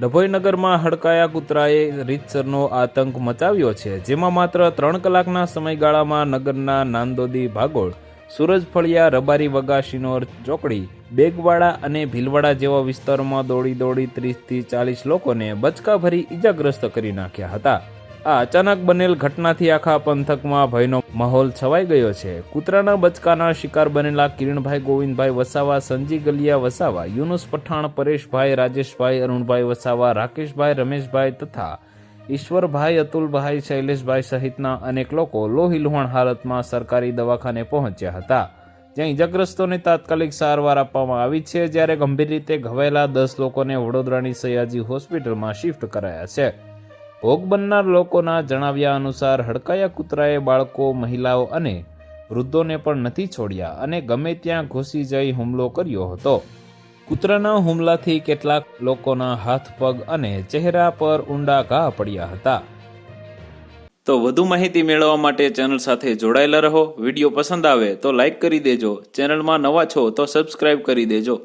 ડભોઈનગરમાં હડકાયા કૂતરાએ રીતસરનો આતંક મચાવ્યો છે, જેમાં માત્ર ત્રણ કલાકના સમયગાળામાં નગરના નાંદોદી ભાગોળ, સુરજ રબારી વગાશીનોર ચોકડી, બેગવાડા અને ભીલવાડા જેવા વિસ્તારોમાં દોડી દોડી ત્રીસથી ચાલીસ લોકોને બચકાભરી ઈજાગ્રસ્ત કરી નાખ્યા હતા. આ અચાનક બનેલ ઘટનાથી આખા પંથકમાં ભયનો માહોલ છવાઈ ગયો છે. કૂતરાના બચકાના શિકાર બનેલા કિરણભાઈ ગોવિંદભાઈ વસાવા, સંજી ગલિયા વસાવા, યુનુસ પઠાણ, પરેશભાઈ, રાજેશભાઈ, અરુણભાઈ વસાવા, રાકેશભાઈ, રમેશભાઈ તથા ઈશ્વરભાઈ, અતુલભાઈ, શૈલેષભાઈ સહિતના અનેક લોકો લોહીલુહાણ હાલતમાં સરકારી દવાખાને પહોંચ્યા હતા. જ્યાં ઈજાગ્રસ્તોને તાત્કાલિક સારવાર આપવામાં આવી છે, જ્યારે ગંભીર રીતે ઘવાયેલા દસ લોકોને વડોદરાની સયાજી હોસ્પિટલમાં શિફ્ટ કરાયા છે. ભોગ બનનાર લોકોના જણાવ્યા અનુસાર હડકાયા કૂતરાએ બાળકો, મહિલાઓ અને વૃદ્ધોને પણ નથી છોડ્યા અને ગમે ત્યાં ઘૂસી જઈ હુમલો કર્યો હતો. કૂતરાના હુમલાથી કેટલાક લોકોના હાથ, પગ અને ચહેરા પર ઊંડા ઘા પડ્યા હતા. તો વધુ માહિતી મેળવવા માટે ચેનલ સાથે જોડાયેલા રહો. વીડિયો પસંદ આવે તો લાઈક કરી દેજો. ચેનલમાં નવા છો તો સબસ્ક્રાઇબ કરી દેજો.